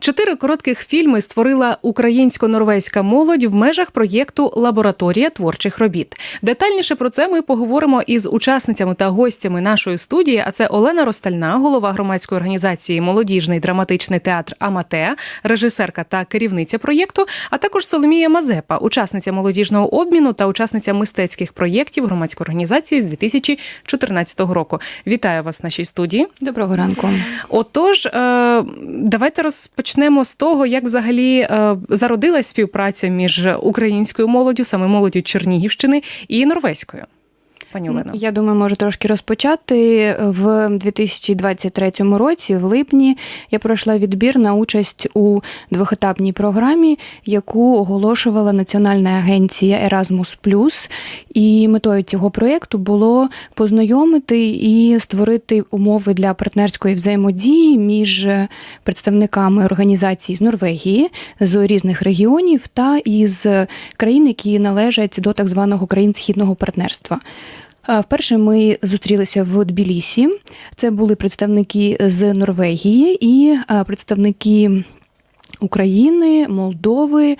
Чотири коротких фільми створила українсько-норвезька молодь в межах проєкту Лабораторія творчих робіт. Детальніше про це ми поговоримо із учасницями та гостями нашої студії. А це Олена Ростальна, голова громадської організації Молодіжний драматичний театр Аматеа, режисерка та керівниця проєкту, а також Соломія Мазепа, учасниця молодіжного обміну та учасниця мистецьких проєктів громадської організації з 2014 року. Вітаю вас в нашій студії. Доброго ранку. Отож, е, давайте розпочнемо з того, як взагалі е, зародилась співпраця між українською молоддю, саме молоддю Чернігівщини і норвезькою. Пані Олено. Я думаю, можу трошки розпочати. В 2023 році, в липні, я пройшла відбір на участь у двохетапній програмі, яку оголошувала Національна агенція Erasmus+. І метою цього проєкту було познайомити і створити умови для партнерської взаємодії між представниками організацій з Норвегії, з різних регіонів та із країн, які належать до так званого країн східного партнерства. Вперше ми зустрілися в Тбілісі. Це були представники з Норвегії і представники України, Молдови.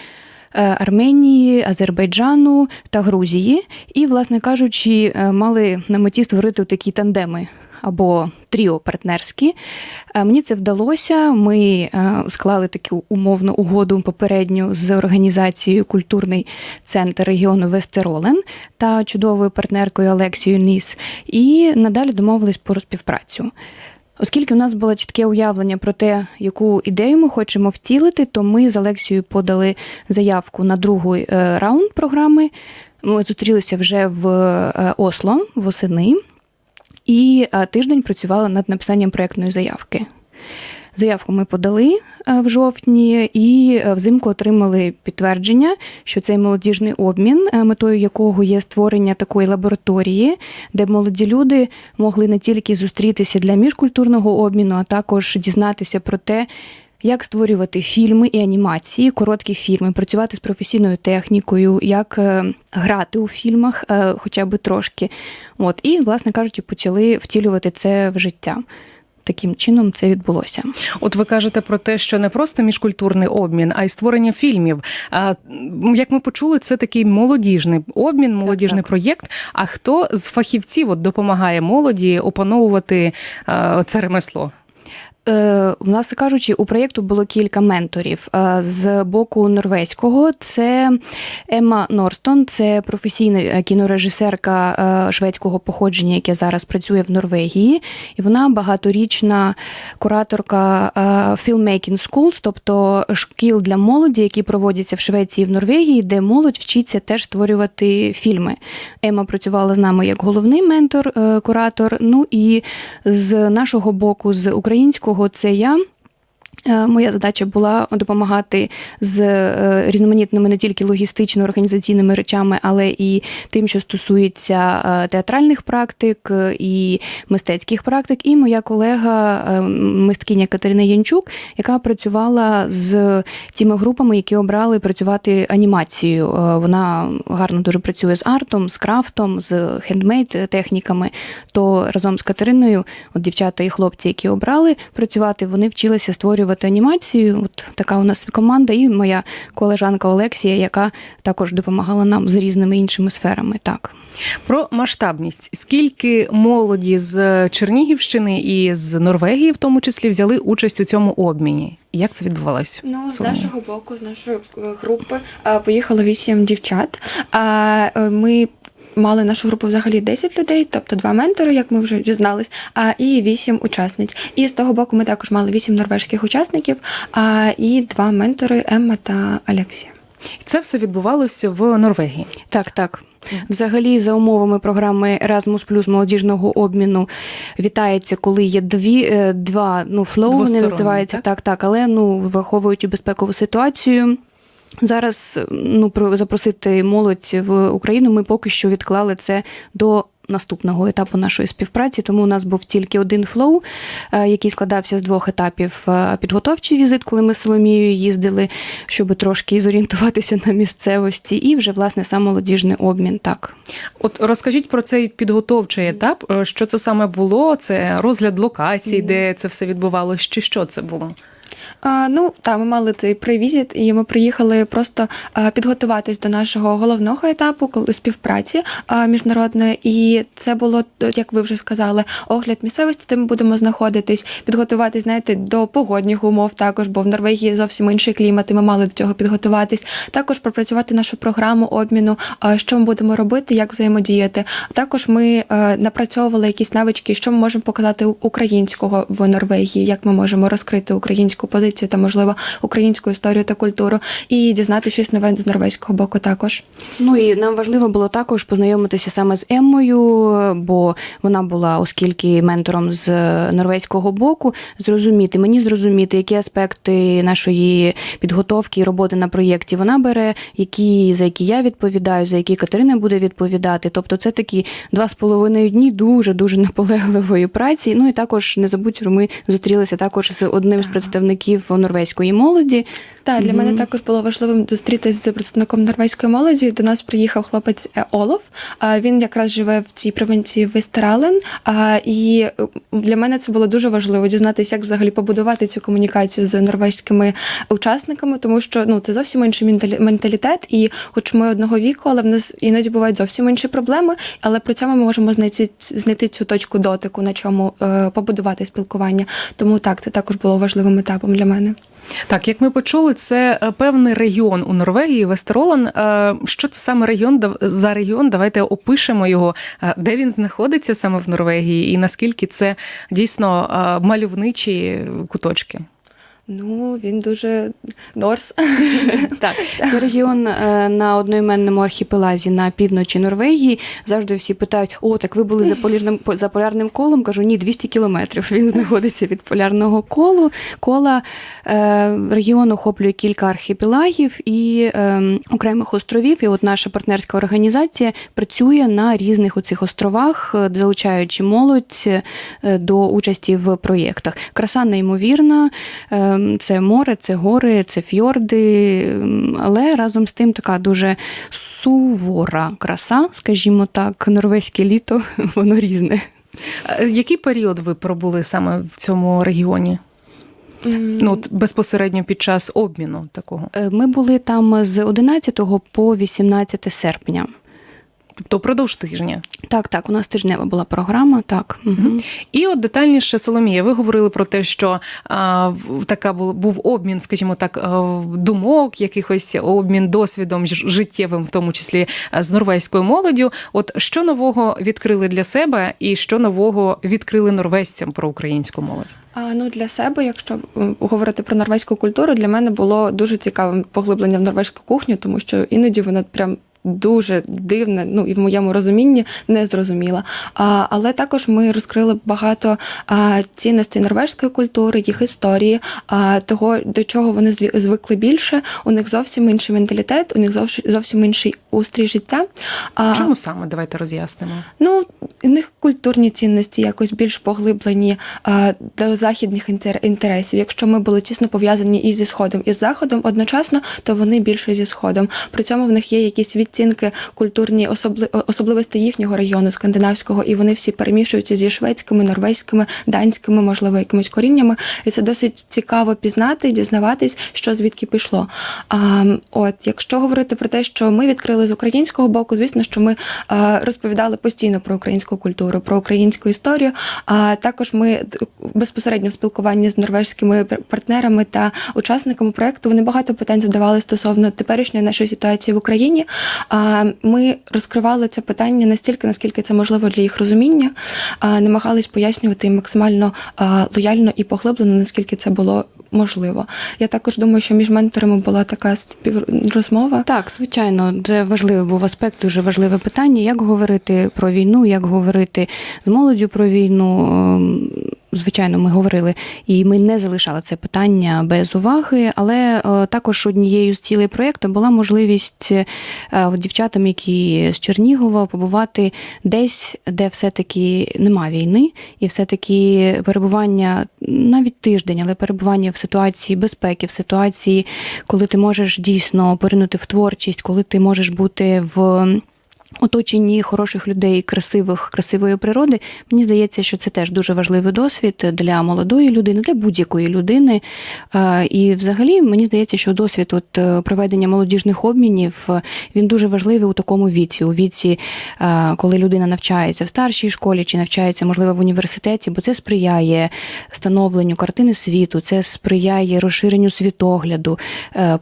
Арменії, Азербайджану та Грузії, і, власне кажучи, мали на меті створити такі тандеми або тріо партнерські. Мені це вдалося. Ми склали таку умовну угоду попередньо з організацією Культурний центр регіону Вестеролен та чудовою партнеркою Алексією Ніс. І надалі домовились про співпрацю. Оскільки у нас було чітке уявлення про те, яку ідею ми хочемо втілити, то ми з Олексією подали заявку на другий раунд програми. Ми зустрілися вже в Осло восени і тиждень працювали над написанням проєктної заявки. Заявку ми подали в жовтні і взимку отримали підтвердження, що цей молодіжний обмін, метою якого є створення такої лабораторії, де молоді люди могли не тільки зустрітися для міжкультурного обміну, а також дізнатися про те, як створювати фільми і анімації, короткі фільми, працювати з професійною технікою, як грати у фільмах, хоча б трошки. От і, власне кажучи, почали втілювати це в життя. Таким чином це відбулося. От ви кажете про те, що не просто міжкультурний обмін, а й створення фільмів. А як ми почули, це такий молодіжний обмін, молодіжний так, так. проєкт. А хто з фахівців от допомагає молоді опановувати це ремесло? Власне кажучи, у проєкту було кілька менторів. З боку норвезького це Емма Норстон, це професійна кінорежисерка шведського походження, яке зараз працює в Норвегії, і вона багаторічна кураторка Filmmaking Schools, тобто шкіл для молоді, які проводяться в Швеції і в Норвегії, де молодь вчиться теж створювати фільми. Ема працювала з нами як головний ментор, куратор. Ну і з нашого боку, з українського це я. Моя задача була допомагати з різноманітними не тільки логістично-організаційними речами, але і тим, що стосується театральних практик і мистецьких практик. І моя колега, мисткиня Катерина Янчук, яка працювала з тими групами, які обрали працювати анімацією. Вона гарно дуже працює з артом, з крафтом, з хендмейд техніками. То разом з Катериною, от дівчата і хлопці, які обрали працювати, вони вчилися створювати анімацію. От така у нас команда, і моя колежанка Олексія, яка також допомагала нам з різними іншими сферами. Так про масштабність. Скільки молоді з Чернігівщини і з Норвегії, в тому числі, взяли участь у цьому обміні? Як це відбувалось? Ну, з нашого боку, з нашої групи поїхало вісім дівчат. А ми мали нашу групу взагалі 10 людей, тобто два ментори, як ми вже дізнались, а і вісім учасниць. І з того боку ми також мали вісім норвежських учасників, а і два ментори Емма та Алексія. Це все відбувалося в Норвегії. Так, так. Взагалі, за умовами програми Erasmus Плюс молодіжного обміну вітається, коли є дві два ну флоу, вони називаються так? так, так, але ну враховуючи безпекову ситуацію. Зараз ну запросити молодь в Україну. Ми поки що відклали це до наступного етапу нашої співпраці. Тому у нас був тільки один флоу, який складався з двох етапів. Підготовчий візит, коли ми з Соломією їздили, щоб трошки зорієнтуватися на місцевості, і вже власне сам молодіжний обмін. Так, от розкажіть про цей підготовчий етап. Що це саме було? Це розгляд локацій, mm. де це все відбувалося, чи що це було? Ну, та ми мали цей привізит, і ми приїхали просто підготуватись до нашого головного етапу, коли співпраці міжнародної. І це було, як ви вже сказали, огляд місцевості, де ми будемо знаходитись, підготуватись, знаєте, до погодних умов також, бо в Норвегії зовсім інший клімат, і ми мали до цього підготуватись. Також пропрацювати нашу програму обміну, що ми будемо робити, як взаємодіяти. Також ми е, напрацьовували якісь навички, що ми можемо показати українського в Норвегії, як ми можемо розкрити українську позицію та, можливо, українську історію та культуру, і дізнати щось нове з норвезького боку також. Ну і нам важливо було також познайомитися саме з Еммою, бо вона була, оскільки ментором з норвезького боку, зрозуміти мені зрозуміти, які аспекти нашої підготовки і роботи на проєкті вона бере, які за які я відповідаю, за які Катерина буде відповідати. Тобто, це такі два з половиною дні дуже дуже наполегливої праці. Ну і також не забудь, що ми зустрілися також з одним з представників норвезької молоді. Так, для Мгм. мене також було важливим зустрітися з представником норвезької молоді. До нас приїхав хлопець е, Олов. Він якраз живе в цій провінції Вестерален. І е, для мене це було дуже важливо дізнатися, як взагалі побудувати цю комунікацію з норвезькими учасниками, тому що ну це зовсім інший менталітет. І хоч ми одного віку, але в нас іноді бувають зовсім інші проблеми. Але при цьому ми можемо знайти знайти цю точку дотику, на чому е, побудувати спілкування. Тому так, це також було важливим етапом для мене. Так, як ми почули, це е, певний регіон у Норвегії, Вестеролан. Е, Що це саме регіон за регіон? Давайте опишемо його, Е, де він знаходиться саме в Норвегії, і наскільки це дійсно мальовничі куточки. Ну він дуже норс. Так, це регіон е, на одноіменному архіпелазі на півночі Норвегії. Завжди всі питають: о, так ви були за полярним за полярним колом? Кажу, ні, 200 кілометрів. Він знаходиться від полярного колу. Кола е, регіон охоплює кілька архіпелагів і е, окремих островів. І от наша партнерська організація працює на різних оцих островах, е, залучаючи молодь до участі в проєктах. Краса неймовірна. Це море, це гори, це фьорди, але разом з тим така дуже сувора краса, скажімо так, норвезьке літо, воно різне. Який період ви пробули саме в цьому регіоні? Ну, от безпосередньо під час обміну такого. Е, Ми були там з 11 по 18 серпня. Тобто впродовж тижня. Так, так, у нас тижнева була програма, так. Угу. І от детальніше, Соломія, ви говорили про те, що а, в- така був, був обмін, скажімо так, думок, якихось обмін досвідом ж- життєвим, в тому числі з норвезькою молоддю. От що нового відкрили для себе, і що нового відкрили норвезцям про українську молодь? А, ну для себе, якщо говорити про норвезьку культуру, для мене було дуже цікавим поглиблення в норвезьку кухню, тому що іноді вона прям. Дуже дивне, ну і в моєму розумінні не зрозуміла. А, але також ми розкрили багато а, цінностей норвезької культури, їх історії, а, того, до чого вони звикли більше. У них зовсім інший менталітет, у них зовсім інший устрій життя. А, Чому саме давайте роз'яснимо? Ну, у них культурні цінності якось більш поглиблені а, до західних інтересів. Якщо ми були тісно пов'язані і зі сходом, і з заходом одночасно, то вони більше зі сходом. При цьому в них є якісь відцінки культурні особли- особливості їхнього регіону скандинавського, і вони всі перемішуються зі шведськими, норвезькими, данськими, можливо, якимись коріннями. І це досить цікаво пізнати, дізнаватись, що звідки пішло. А, от, якщо говорити про те, що ми відкрили з українського боку, звісно, що ми розповідали постійно про українську культуру, про українську історію. А також ми безпосередньо в спілкуванні з норвезькими партнерами та учасниками проекту вони багато питань задавали стосовно теперішньої нашої ситуації в Україні. Ми розкривали це питання настільки, наскільки це можливо для їх розуміння, намагались пояснювати їм максимально лояльно і поглиблено, наскільки це було можливо. Я також думаю, що між менторами була така співрозмова. Так, звичайно, це важливий був аспект, дуже важливе питання. Як говорити про війну, як говорити з молоддю про війну. Звичайно, ми говорили, і ми не залишали це питання без уваги. Але е, також однією з цілей проєкту була можливість е, дівчатам, які з Чернігова, побувати десь, де все-таки нема війни, і все-таки перебування навіть тиждень, але перебування в ситуації безпеки, в ситуації, коли ти можеш дійсно поринути в творчість, коли ти можеш бути в оточенні хороших людей, красивих, красивої природи, мені здається, що це теж дуже важливий досвід для молодої людини, для будь-якої людини. Е, І взагалі мені здається, що досвід от е, проведення молодіжних обмінів е, він дуже важливий у такому віці, у віці, коли людина навчається в старшій школі чи навчається, можливо, в університеті, бо це сприяє становленню картини світу, це сприяє розширенню світогляду,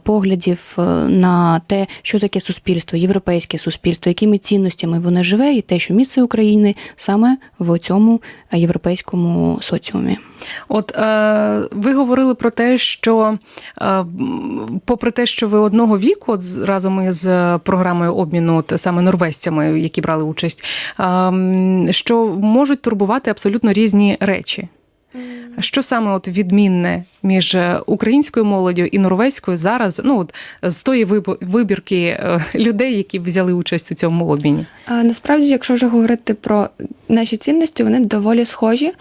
поглядів на те, що таке суспільство, європейське суспільство, якими цінностями воно живе, і те, що місце України саме в цьому європейському соціумі. От е, ви говорили про те, що е, попри те, що ви одного віку, от разом із програмою обміну, от саме норвезцями, які брали участь, е, що можуть турбувати абсолютно різні речі. Що саме от відмінне між е, українською молоддю і норвезькою зараз? Ну от з тої вибірки е, людей, які взяли участь у цьому обміні? Насправді, якщо вже говорити про наші цінності, вони доволі схожі,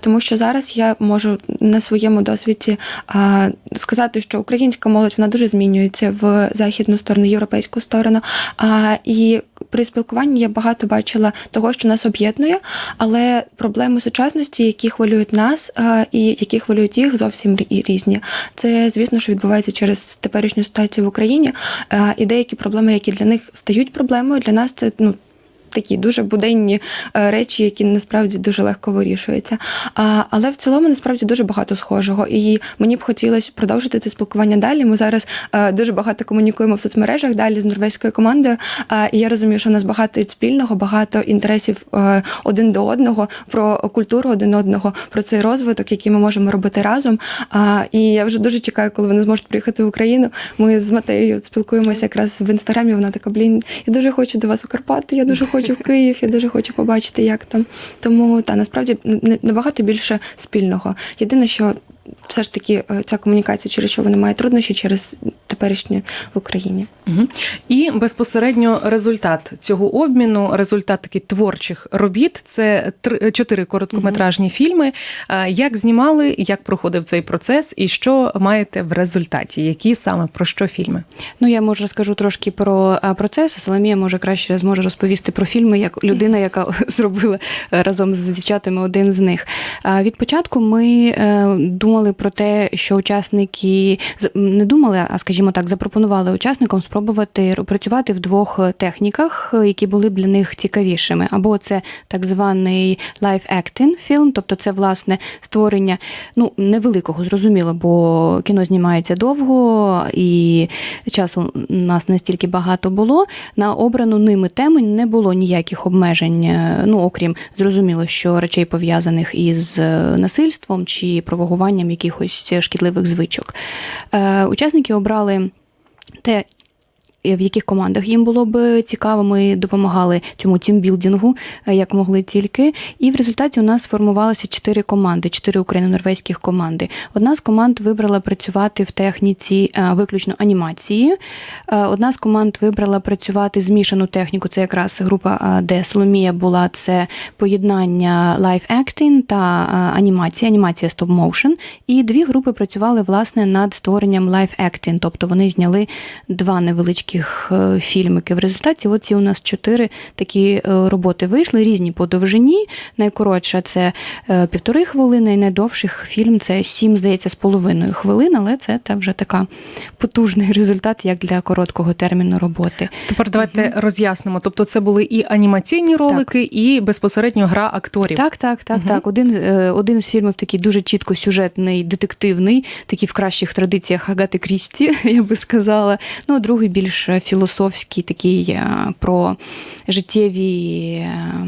тому що зараз я можу на своєму досвіді сказати, що українська молодь вона дуже змінюється в західну сторону, європейську сторону. І при спілкуванні я багато бачила того, що нас об'єднує, але проблеми сучасності, які хвилюють нас і які хвилюють їх, зовсім різні. Це, звісно, що відбувається через теперішню ситуацію в Україні. І деякі проблеми, які для них стають проблемою, для нас це ну. Такі дуже буденні е, речі, які насправді дуже легко вирішуються. Але в цілому насправді дуже багато схожого. І мені б хотілося продовжити це спілкування далі. Ми зараз е, дуже багато комунікуємо в соцмережах далі з норвезькою командою. І я розумію, що у нас багато спільного, багато інтересів е, один до одного про культуру один одного, про цей розвиток, який ми можемо робити разом. І я вже дуже чекаю, коли вони зможуть приїхати в Україну. Ми з Матеєю спілкуємося якраз в інстаграмі. Вона така: блін, я дуже хочу до вас у Карпати, я дуже хочу в Київ, я дуже хочу побачити, як там. Тому та насправді набагато більше спільного. Єдине, що все ж таки е, ця комунікація, через що вони мають труднощі через теперішнє в Україні. Мгм. І безпосередньо результат цього обміну, результат таких творчих робіт це три чотири короткометражні фільми. Е, Як знімали, як проходив цей процес, і що маєте в результаті? Які саме про що фільми? Ну, я може розкажу трошки про процес. а Соломія може краще зможе розповісти про фільми, як людина, яка зробила е, разом з дівчатами один з них. Від початку ми е, думали про те, що учасники не думали, а скажімо так, запропонували учасникам спробувати працювати в двох е, техніках, е, які були б для них цікавішими. Або це так званий live-acting фільм, тобто це власне створення ну невеликого, зрозуміло, бо кіно знімається довго і часу у нас настільки багато було. На обрану ними теми не було ніяких обмежень, е, ну окрім зрозуміло, що речей пов'язаних із насильством чи провагуванням якихось шкідливих звичок. Е, Учасники обрали те. В яких командах їм було б цікаво, ми допомагали цьому тімбілдингу, е, як могли тільки. І в результаті у нас сформувалося чотири команди, чотири україно-норвезьких команди. Одна з команд вибрала працювати в техніці е, виключно анімації. Е, Одна з команд вибрала працювати змішану техніку. Це якраз група, де Соломія була це поєднання лайв-ектінг та е, анімація, анімація стоп-моушен. І дві групи працювали власне над створенням лайв-ектінг, тобто вони зняли два невеличких е, фільмики. В результаті оці у нас чотири такі е, роботи вийшли, різні по довжині. Найкоротша це е, півтори хвилини, і найдовших фільм це сім, здається, з половиною хвилин, але це та вже така потужний результат, як для короткого терміну роботи. Тепер давайте роз'яснимо. Тобто, це були і анімаційні ролики, і безпосередньо гра акторів. Так, так, так, Мгм. так. Один, один з фільмів такий дуже чітко сюжетний, детективний, такий в кращих традиціях Агати Крісті, я би сказала. Ну, а другий більш філософський, такий е, про життєві. е,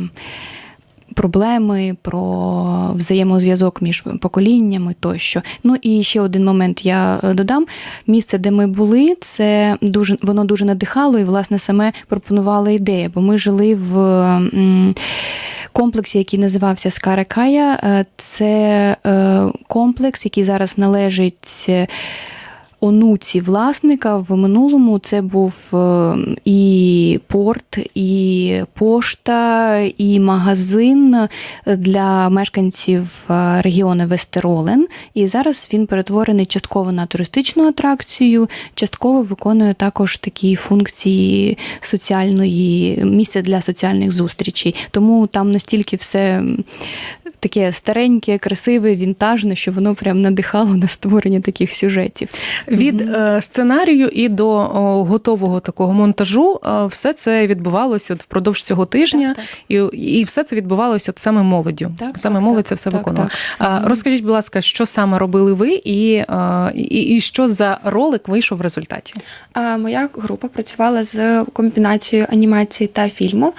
Проблеми про взаємозв'язок між поколіннями тощо. Ну і ще один момент я е, додам: місце, де ми були, це дуже воно дуже надихало, і власне саме пропонувала ідея, бо ми жили в. Комплексі, який називався Скаракая, це комплекс, який зараз належить онуці власника. В минулому це був е, і порт, і пошта, і магазин для мешканців е, регіону Вестеролен. І зараз він перетворений частково на туристичну атракцію, частково виконує також такі функції соціальної місця для соціальних зустрічей. Тому там настільки все таке стареньке, красиве, вінтажне, що воно прям надихало на створення таких сюжетів. Від е, сценарію і до готового такого монтажу е, все це відбувалося от впродовж цього тижня, Так, І, і все це відбувалося от саме молоддю. Так, саме так, молодь так, це все так, виконувала. так. Розкажіть, будь ласка, що саме робили ви, і, е, і, і що за ролик вийшов в результаті? Моя група працювала з комбінацією анімації та фільму.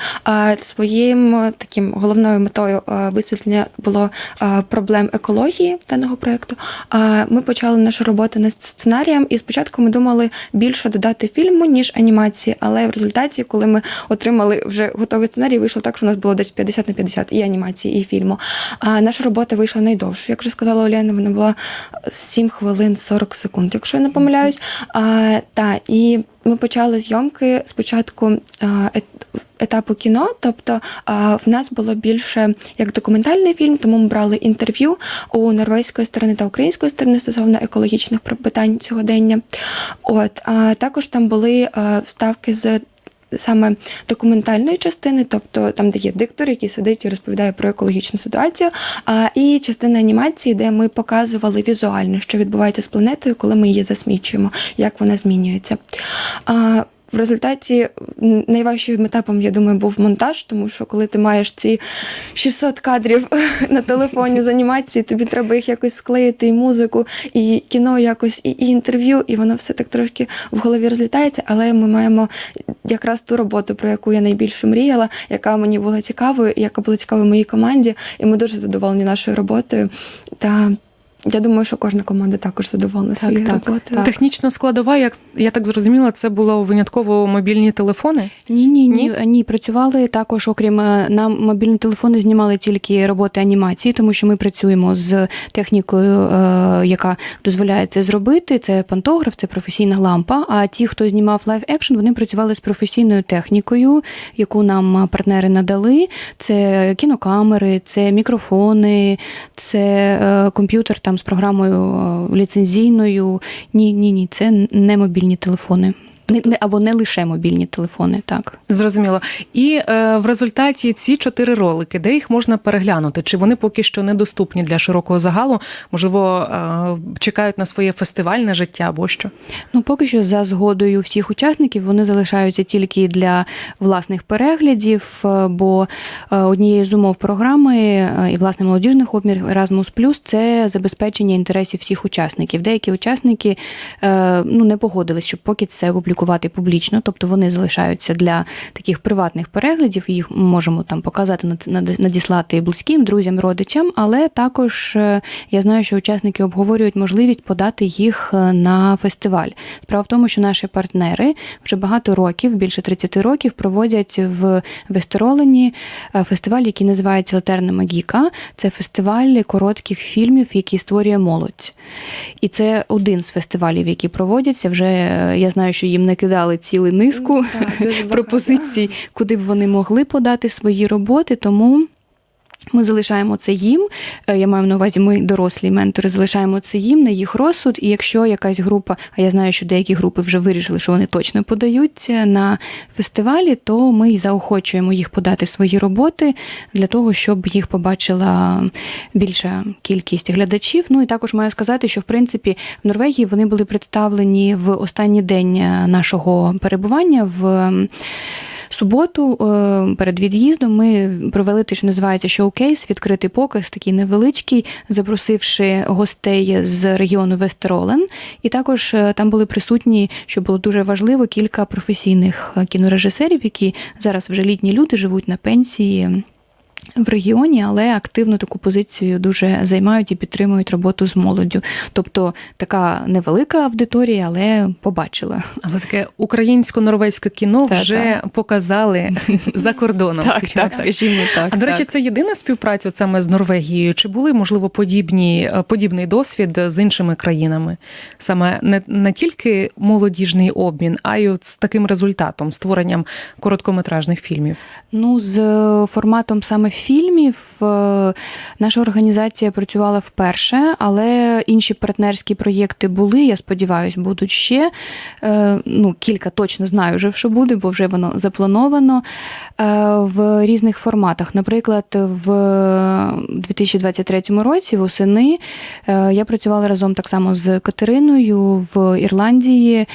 Своїм таким головною метою висвітлення було проблем екології даного проєкту. Ми почали нашу роботу над сценарієм, і спочатку ми думали більше додати фільму, ніж анімації, але в результаті, коли ми отримали вже готовий сценарій, вийшло так, що у нас було десь 50 на 50 і анімації, і фільму. А наша робота вийшла найдовше. Як вже сказала Оляна, вона була 7 хвилин 40 секунд, якщо я не помиляюсь. А, та, і ми почали зйомки спочатку етапу кіно, тобто в нас було більше як документальний фільм, тому ми брали інтерв'ю у норвезької сторони та української сторони стосовно екологічних питань сьогодення. От а також там були вставки з. Саме документальної частини, тобто там, де є диктор, який сидить і розповідає про екологічну ситуацію, а, і частина анімації, де ми показували візуально, що відбувається з планетою, коли ми її засмічуємо, як вона змінюється. А, в результаті найважчим етапом, я думаю, був монтаж, тому що коли ти маєш ці 600 кадрів на телефоні з анімації, тобі треба їх якось склеїти, і музику, і кіно якось, і, і інтерв'ю, і воно все так трошки в голові розлітається. Але ми маємо якраз ту роботу, про яку я найбільше мріяла, яка мені була цікавою, і яка була цікавою моїй команді. І ми дуже задоволені нашою роботою. Та я думаю, що кожна команда також задоволена Так, своєю так, роботою. так. Технічна складова, як я так зрозуміла, це було винятково мобільні телефони. Ні, ні, ні, Ні? ні. Працювали також, окрім е, нам мобільні телефони знімали тільки роботи анімації, тому що ми працюємо з технікою, е, яка дозволяє це зробити. Це пантограф, це професійна лампа. А ті, хто знімав лайв екшн, вони працювали з професійною технікою, яку нам партнери надали. Це кінокамери, це мікрофони, це е, комп'ютер там з програмою е, ліцензійною. Ні, ні, ні, це не мобільні телефони. Не, не або не лише мобільні телефони, так. Зрозуміло. І е, в результаті ці чотири ролики, де їх можна переглянути? Чи вони поки що недоступні для широкого загалу? Можливо, е, чекають на своє фестивальне життя або що? Ну, поки що, за згодою всіх учасників, вони залишаються тільки для власних переглядів, е, бо е, однією з умов програми е, і власне молодіжних обмір Erasmus це забезпечення інтересів всіх учасників. Деякі учасники е, ну, не погодились, щоб поки це опублікувати публічно, тобто вони залишаються для таких приватних переглядів. Їх можемо там показати, над- над- надіслати близьким, друзям, родичам, але також е, я знаю, що учасники обговорюють можливість подати їх е, на фестиваль. Справа в тому, що наші партнери вже багато років, більше 30 років, проводять в Вестеролені е, фестиваль, який називається Летерна Магіка. Це фестиваль коротких фільмів, які створює молодь. І це один з фестивалів, які проводяться. Вже я знаю, що їм накидали цілу низку Так, пропозицій, куди б вони могли подати свої роботи. Тому ми залишаємо це їм. Е, Я маю на увазі, ми дорослі ментори залишаємо це їм на їх розсуд. І якщо якась група, а я знаю, що деякі групи вже вирішили, що вони точно подаються на фестивалі, то ми й заохочуємо їх подати свої роботи для того, щоб їх побачила більша кількість глядачів. Ну і також маю сказати, що в принципі в Норвегії вони були представлені в останній день е, нашого перебування в. Суботу е, перед від'їздом ми провели те, що називається шоукейс, відкритий показ, такий невеличкий, запросивши гостей з регіону Вестеролен. І також е, там були присутні, що було дуже важливо, кілька професійних е, кінорежисерів, які зараз вже літні люди живуть на пенсії. В регіоні, але активно таку позицію дуже займають і підтримують роботу з молоддю. Тобто така невелика аудиторія, але побачила. Але таке українсько-норвезьке кіно Та, вже показали за кордоном. скажімо так. скажімо так. А до речі, так. це єдина співпраця саме з Норвегією? Чи були можливо подібні е, подібний досвід з іншими країнами? Саме не, не тільки молодіжний обмін, а й от з таким результатом створенням короткометражних фільмів. Ну, з форматом саме фільмів е, наша організація працювала вперше, але інші партнерські проєкти були. Я сподіваюся, будуть ще. Е, Ну, кілька точно знаю вже, що буде, бо вже воно заплановано е, в різних форматах. Наприклад, в 2023 році, восени, я працювала разом так само з Катериною в Ірландії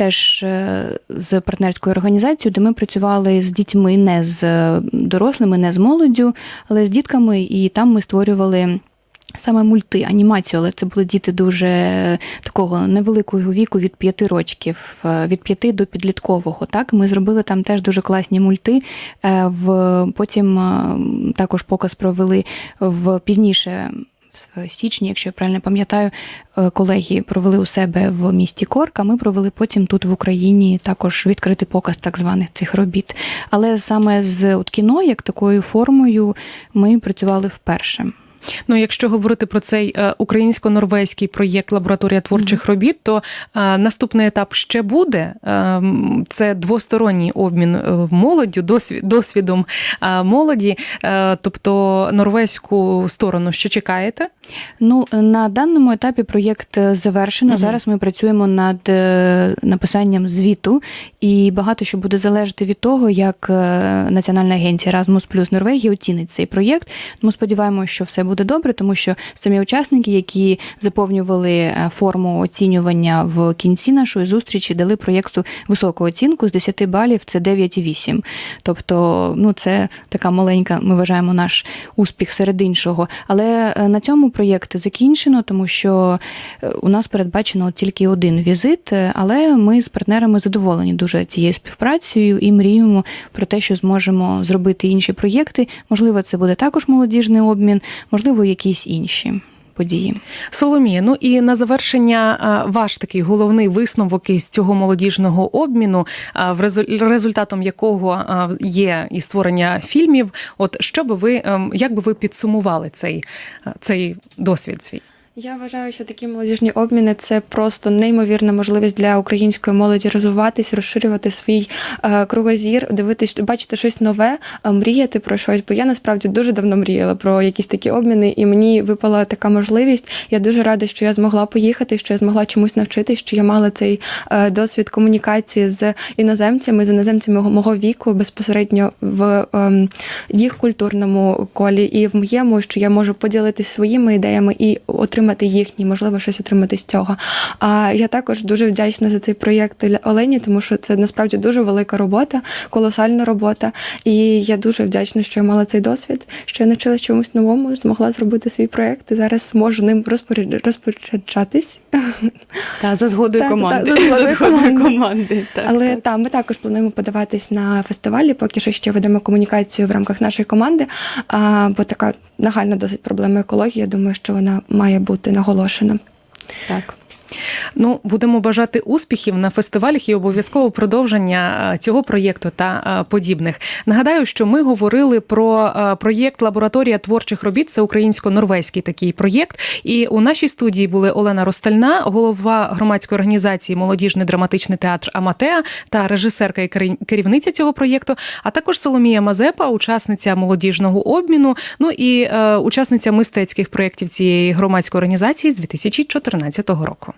теж е, з партнерською організацією, де ми працювали з дітьми, не з е, дорослими, не з молоддю, але з дітками, і там ми створювали. Саме мульти, анімацію, але це були діти дуже такого невеликого віку від п'яти рочків, е, від п'яти до підліткового. Так, ми зробили там теж дуже класні мульти. В потім також показ провели в пізніше. В січні, якщо я правильно пам'ятаю, е, колеги провели у себе в місті Корк, а ми провели потім тут в Україні також відкритий показ так званих цих робіт. Але саме з от кіно, як такою формою, ми працювали вперше. Ну, якщо говорити про цей е, українсько-норвезький проєкт Лабораторія творчих робіт, то е, наступний етап ще буде. Е, Це двосторонній обмін молоддю, досвід, досвідом молоді. Тобто норвезьку сторону що чекаєте? Ну, на даному етапі проєкт е, завершено. Мгм. Зараз ми працюємо над е, написанням звіту, і багато що буде залежати від того, як е, Національна агенція Erasmus плюс Норвегія оцінить цей проєкт. Ми сподіваємося, що все буде добре, тому що самі учасники, які заповнювали форму оцінювання в кінці нашої зустрічі, дали проєкту високу оцінку з 10 балів. Це 9,8. Тобто, ну це така маленька, ми вважаємо наш успіх серед іншого. Але на цьому проєкт закінчено, тому що е, у нас передбачено тільки один візит, е, але ми з партнерами задоволені дуже цією співпрацею і мріємо про те, що зможемо зробити інші проєкти. Можливо, це буде також молодіжний обмін, можливо, якісь інші події. Соломія, ну і на завершення ваш такий головний висновок із цього молодіжного обміну, в резу- результатом якого є і створення фільмів. От що би ви ем, як би ви підсумували цей, цей досвід свій? Я вважаю, що такі молодіжні обміни це просто неймовірна можливість для української молоді розвиватись, розширювати свій е, кругозір, дивитись, бачити щось нове, е, мріяти про щось. Бо я насправді дуже давно мріяла про якісь такі обміни, і мені випала така можливість. Я дуже рада, що я змогла поїхати, що я змогла чомусь навчитись, що я мала цей е, досвід комунікації з іноземцями, з іноземцями мого, віку безпосередньо в ем, їх культурному колі і в моєму, що я можу поділитись своїми ідеями і отримати їхні, можливо, щось отримати з цього. А я також дуже вдячна за цей проєкт Олені, тому що це насправді дуже велика робота, колосальна робота. І я дуже вдячна, що я мала цей досвід, що я навчилась чомусь новому, змогла зробити свій проєкт і зараз можу ним розпоряд- розпоряджатись. Та за згодою команди. за згодою команди. Але так. ми також плануємо подаватись на фестивалі, поки що ще ведемо комунікацію в рамках нашої команди. Бо така нагальна досить проблема екології. Я думаю, що вона має бути наголошена. так. Ну, будемо бажати успіхів на фестивалях і обов'язково продовження е, цього проєкту та е, подібних. Нагадаю, що ми говорили про е, проєкт Лабораторія творчих робіт. Це українсько-норвезький такий проєкт. І у нашій студії були Олена Ростальна, голова громадської організації Молодіжний драматичний театр Аматеа та режисерка і керів- керівниця цього проєкту, а також Соломія Мазепа, учасниця молодіжного обміну. Ну і учасниця мистецьких проєктів цієї громадської організації з 2014 року.